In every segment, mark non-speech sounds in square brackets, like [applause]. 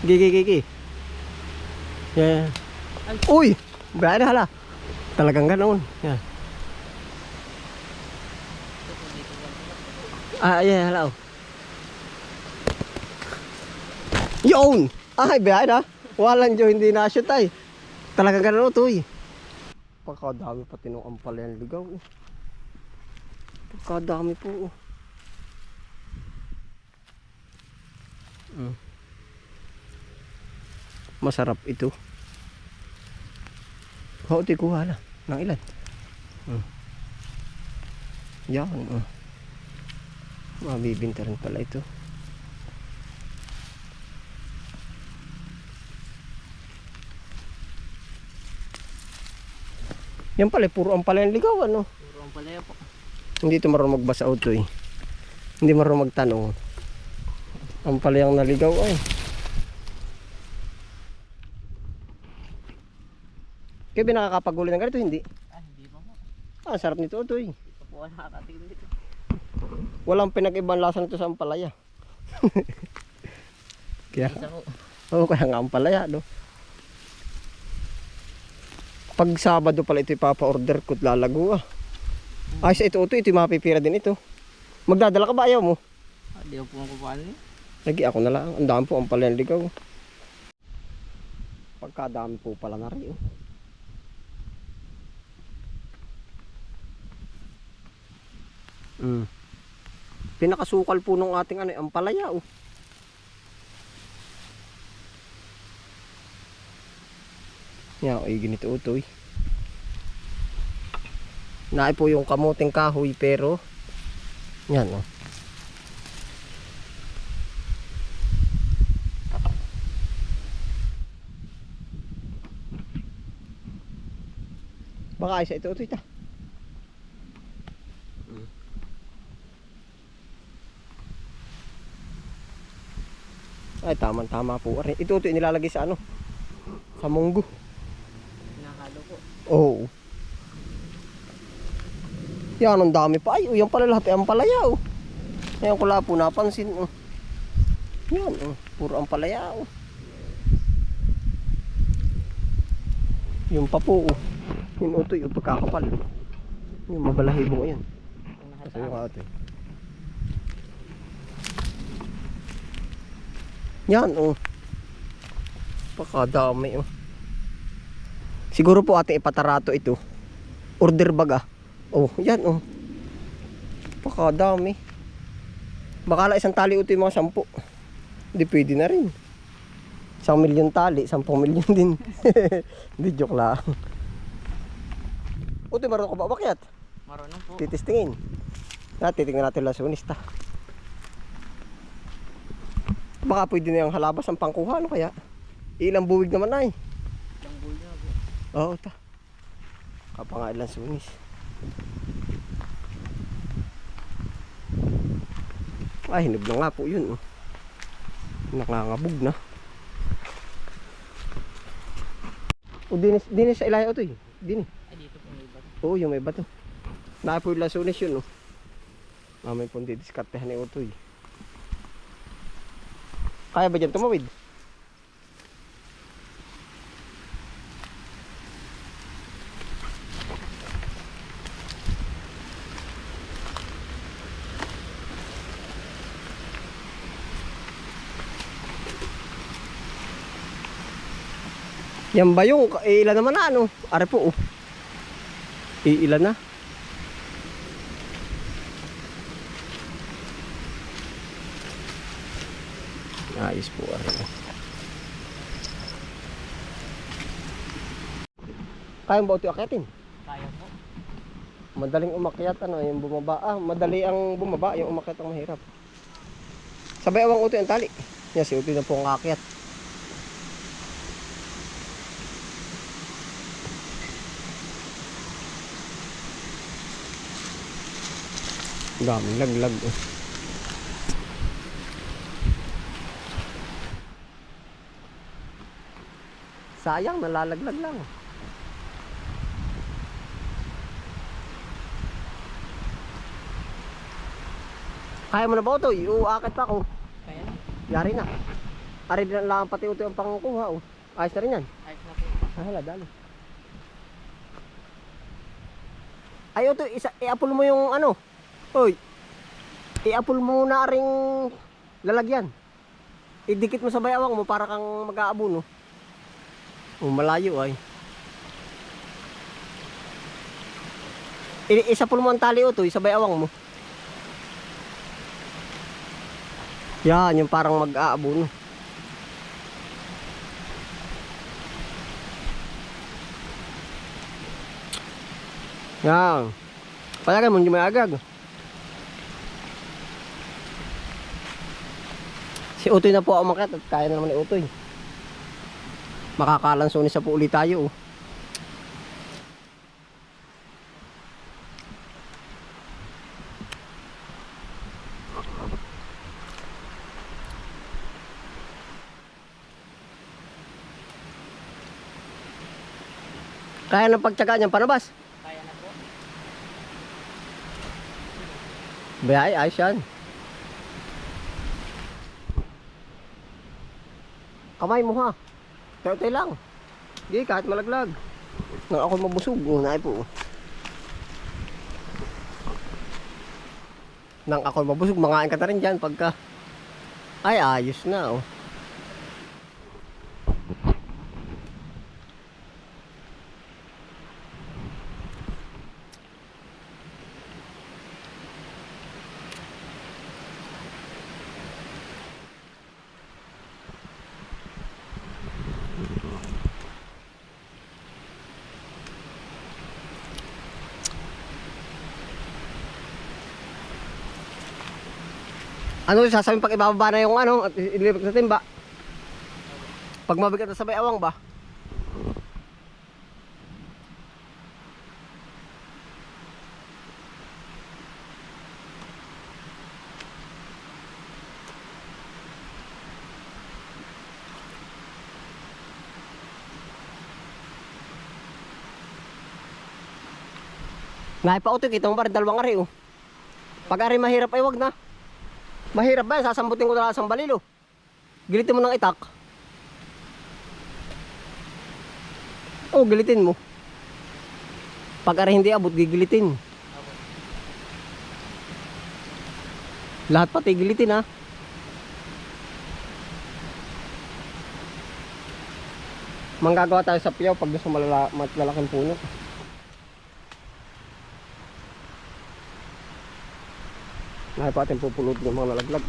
Gigi, gigi. Yan. Uy! Na hala. Talagang ganoon. Yan. Ah, yeah, hala. oh. Yun! Ay, biyahe na. Walang Diyo, hindi na-shoot ay. Talagang ganoon to eh. Pagkadami pati nung ampalayan ligaw. Oh. Pagkadami po. Oh. Mm. Masarap ito. Kauti kuha na. Ng ilan? Mm. Yan. Oh. Mabibinta rin pala ito. Yan pala, eh, puro ang pala yung ligaw, ano? Puro ang palaya po. Hindi ito marunong magbasa auto eh. Hindi marunong magtanong. Ang pala yung naligaw ay. Kaya ba nakakapaguli ng ganito? Hindi. Ah, hindi pa po. Ah, sarap nito ito eh. Ito po ang nakakatingin dito. Walang pinag-ibang lasa nito sa ampalaya. [laughs] kaya, oo, kaya nga ampalaya, no? Pag Sabado pala ito ipapa-order ko at lalago ah. Ay, sa ito, ito, ito mapipira din ito. Magdadala ka ba ayaw mo? Ah, di ko po ang kupaan eh. Lagi ako na lang. Ang dami po ang pala ligaw. Pagkadami po pala na rin. Oh. Mm. Pinakasukal po nung ating ano, ang palaya oh. Yan, ay ganito utoy. Naay po yung kamuting kahoy pero yan oh. Baka ay sa ito ito ita. Ay tama tama po. Ari, Ito ito nilalagay sa ano? Sa munggo. Pinakalo po. Oo. Yan ang dami pa. Ay, oh, yan pala lahat ay ang palaya oh. Ngayon ko lang po napansin oh. Yan oh, puro ang palaya oh. Yung pa po oh. Yung utoy yung pagkakapal. Yung mabalahibo yan. Ang Kasi yung ate. Yan oh. Pakadami oh. Siguro po ate ipatarato ito. Order bag ah. Oh, yan oh. Pakadami. Bakala isang tali ito yung mga sampu. Hindi pwede na rin. Isang milyon tali, sampung milyon [laughs] din. Hindi joke lang. Utoy, marunong ka ba umakyat? Marunong po. Titistingin. Na, titingnan natin lang sunista. Baka pwede na yung halabas ang pangkuha, ano kaya? Ilang buwig naman ay. Isang bull na po. Oo, ta. Kapanga ilang sunis. Ay, hinog na nga po yun. oh. Nakangabog na. O, dinis, dinis sa ilayo ito eh. Dinis. Ay, dito po may iba. Oo, yung may bato. Nakapoy lasunis yun, no? Mamay pong didiskartehan ni Utoy. Kaya ba dyan tumawid? Yan ba yung eh, ilan naman na ano? Are po oh. Iilan na? Ayos po. Ano. Kaya ba ito akitin? Kaya po. Madaling umakyat, ano, yung bumaba. Ah, madali ang bumaba, yung umakyat ang mahirap. Sabay awang uto yung tali. Yan, si uto na po ang akyat. Daming laglag. Oh. Sayang, nalalaglag lang. Kaya mo na ba ito? Uakit pa ako. Kaya na. Yari na. Ari din lang pati utoy ang pangkuha oh. Ayos na rin yan. Ayos na po. Ah, hala, dali. Ay, ito, isa, i-apple mo yung ano. Hoy. I-apple mo na ring lalagyan. Idikit mo sa bayawang mo para kang mag-aabuno. Oh, malayo ay. I- isapul mo ang tali ito, sa bayawang mo. Yan, yung parang mag-aabuno. Yan. Palagay mo, hindi may agag. Si Utoy na po ang umakyat at kaya na naman ni Utoy. Makakalansunis sa po ulit tayo. Oh. Kaya ng pagtsaga niyan panabas. Kaya na po. Bayay, ayos yan. Kamay mo ha. Tayo-tayo lang. Di, kahit malaglag. Nang ako mabusog, unay po. Nang ako mabusog, mangain ka na rin dyan pagka... Ay, ayos na oh. Ano yung sasabihin pag ibababa na yung ano at ilibig sa timba? Pag mabigat na sabay awang ba? Ngayon pa utoy, kita mo pa rin dalawang ari oh. Pag ari mahirap ay wag na. Mahirap ba? Sasambutin ko na lang sa balilo. Gilitin mo ng itak. Oh, gilitin mo. Pag ari hindi abot, gigilitin. Lahat pati gilitin ha. Manggagawa tayo sa piyaw pag gusto malala, malalaking puno. Ngayon pa ating pupulot ng mga nalaglag.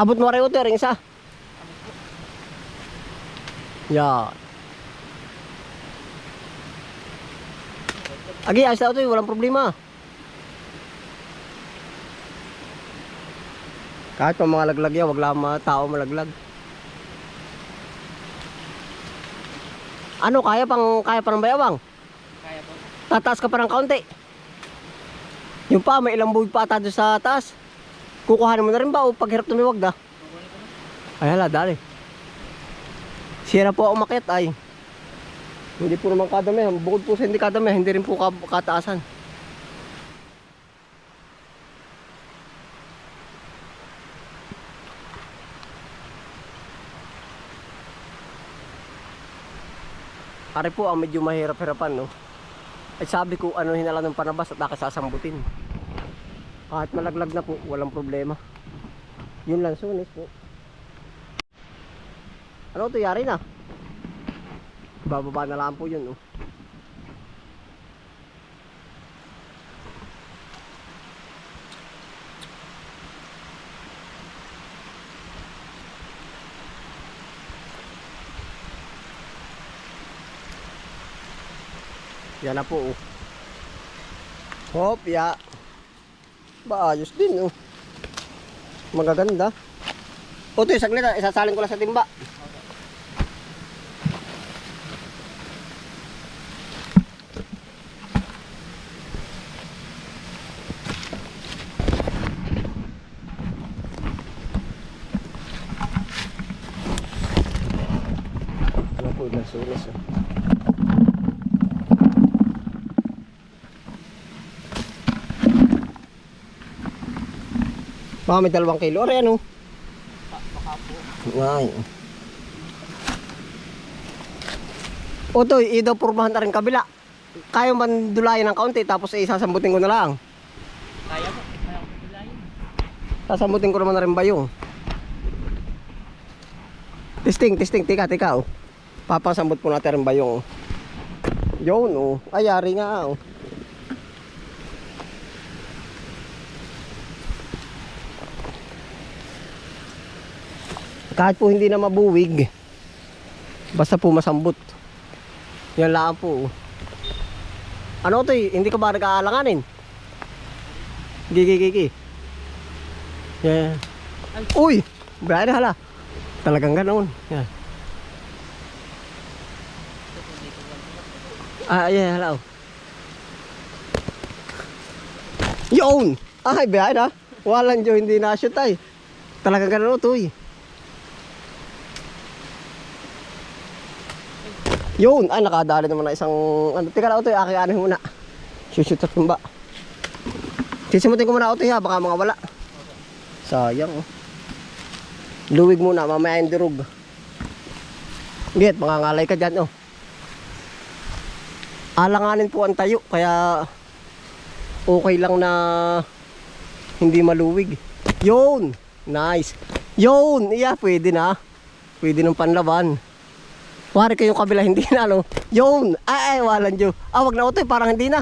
Abot mo rin ring isa. Yan. Agi, ayos na ito, eh, walang problema. Kahit pa mga laglag yan, wag lang mga tao malaglag. Ano, kaya pang kaya pa ng bayawang? Kaya po. Tataas ka pa ng kaunti. Yung pa, may ilang buwig pa ata doon sa taas. Kukuhanin mo na rin ba o paghirap tumiwag da? Ay hala, dali. Sira po ako umakyat ay. Hindi po naman kadami. Bukod po sa hindi kadami, hindi rin po ka- kataasan. Ari po ang medyo mahirap-hirapan, no? Ay sabi ko, ano hinala ng panabas at nakasasambutin. Kahit malaglag na po, walang problema. Yun lang, sunis po. Ano to, yari na? Bababa na lang po yun, oh. Yan na po, oh. Hop, ya. Ba, ayos din, oh. Magaganda. O, ito, saglit, ah. isasalin ko lang sa timba. lasunis. Oh. Baka may dalawang kilo. Are ano? Baka po. Ay. Otoy, idaw purmahan na rin kabila. Kaya man dulayan ng kaunti tapos eh, sasambutin ko na lang. Kaya po. Kaya ko bilayin. Sasambutin ko naman na rin ba yung? Testing, testing, tika, tika oh. Papasambot po natin rin ba yung? Yun oh. Ayari nga oh. Kahit po hindi na mabuwig, basta po masambot. Yan lang po. Ano to hindi ka ba nag-aalanganin? Gigi, gigi. Yeah. Uy! Na hala. Talagang ganoon. Yan. Ah, yeah, hala. oh. Yun! Ay, biyahe na. Walang Diyo, hindi na-shoot ay. Talagang ganoon to eh. Yun! Ay, nakadali naman na isang... Ano, tika na ito, aking ano muna. Shoot-shoot sa tumba. Sisimutin ko muna ito ha, baka mga wala. Sayang oh. Luwig muna, mamaya yung durog. Git, mangangalay ka dyan oh. Alanganin po ang tayo, kaya okay lang na hindi maluwig. Yun! Nice! Yun! Iya, pwede na. Pwede ng panlaban. Wari kayong kabila, hindi na ano. Yun! Ay, ay, walang Diyo. Ah, wag na utoy, parang hindi na.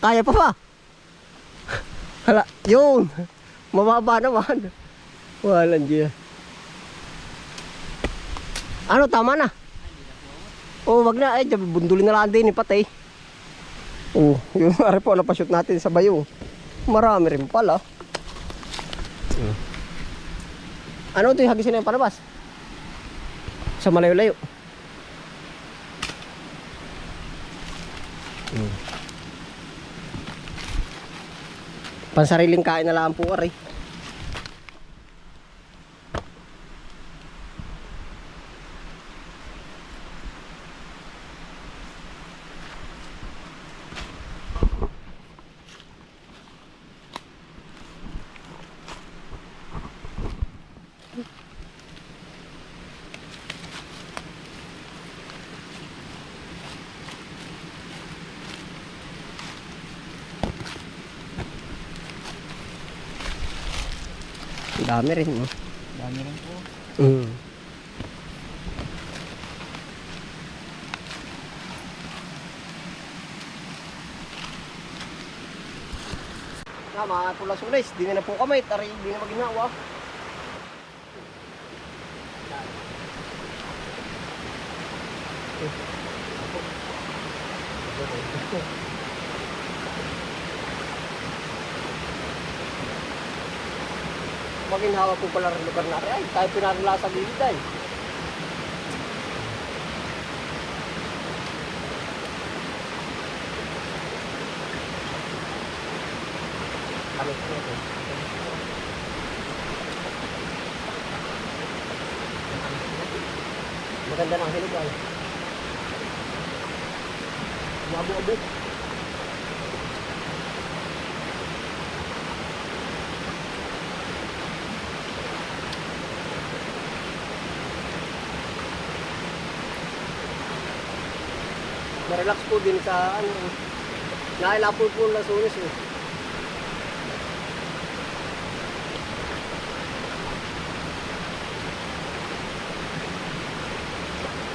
Kaya pa pa. Hala, yun! Mababa naman. Walang Diyo. Ano, tama na. Oh, wag na. Ay, bundulin na lang din, eh, patay. Oh, yung ari po, napashoot natin sa bayo. Marami rin pala. Ano ito yung hagisin na yung panabas? Sa malayo-layo. Pansariling kain na lang po, ari. Dami rin, no? Dami rin po. Mm. Na, mga pula sulis, di na po kami, tari, di na maginawa. Maginhawa po pala rin lugar natin. Ay, tayo pinarila sa gilid ay. Ano po ito? Maganda ng hilig ay. Mabo-abo. Ma-relax po din sa ano. Nailapol po ng lasunis eh.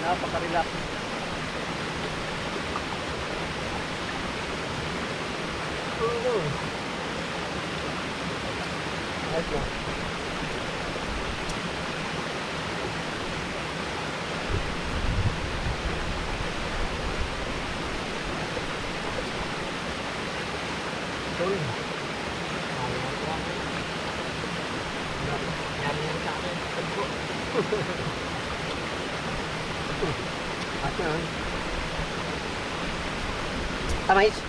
Napaka-relax. Oo. Ayos na. Sorry. Dami rin sa akin. Tagpo. At yan. Tamais.